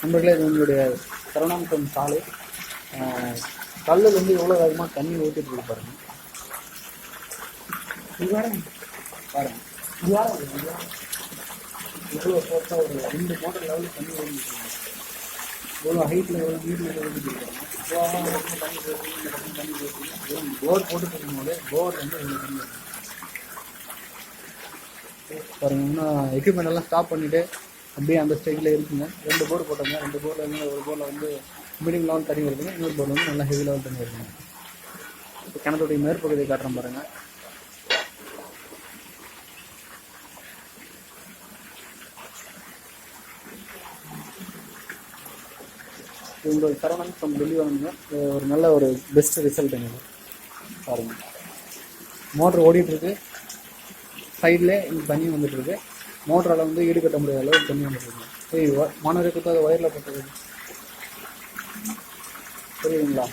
நண்பர்களே இது உங்களுடைய சரவணாமுகம் சாலை. கல்லில் வந்து எவ்வளோ வேகமாக தண்ணி ஊற்றிட்டு இருக்கு பாருங்க. பாருங்க. பாருங்க இவ்வளோ ஃபோர்ஸாக ஒரு ரெண்டு மோட்டர் லெவலில் தண்ணி ஓடிட்டு இருக்கு. ஹைட்டில் எவ்வளோ ஓடிட்டு இருக்காங்க தண்ணி போட்டு தண்ணி போட்டு போர் போட்டு போகும்போது போர் வந்து இவ்வளோ தண்ணி பாருங்க இன்னும் எக்யூப்மெண்ட் எல்லாம் ஸ்டாப் பண்ணிட்டு அப்படியே அந்த ஸ்டேஜில் இருக்குங்க. ரெண்டு போர் போட்டாங்க. ரெண்டு போரில் வந்து ஒரு போரில் வந்து மீடியம் லெவல் தண்ணி வருதுங்க. இன்னொரு போரில் வந்து நல்லா ஹெவி லெவல் தண்ணி வருதுங்க. இப்போ கிணத்துடைய மேற்பகுதியை காட்டுறேன் பாருங்கள் இது உங்கள் சரவணன் ஃப்ரம் டெல்லி வாங்க ஒரு நல்ல ஒரு பெஸ்ட் ரிசல்ட் எனக்கு பாருங்கள் மோட்ரு ஓடிட்டுருக்கு சைடில் இந்த தண்ணி வந்துட்டுருக்கு மோட்டரால் வந்து ஈடுகட்ட முடியாத அளவுக்கு தண்ணி வந்துட்டு இருக்கு சரி மாணவரை கொடுத்தாத ஒயரில் போட்டது புரியுதுங்களா?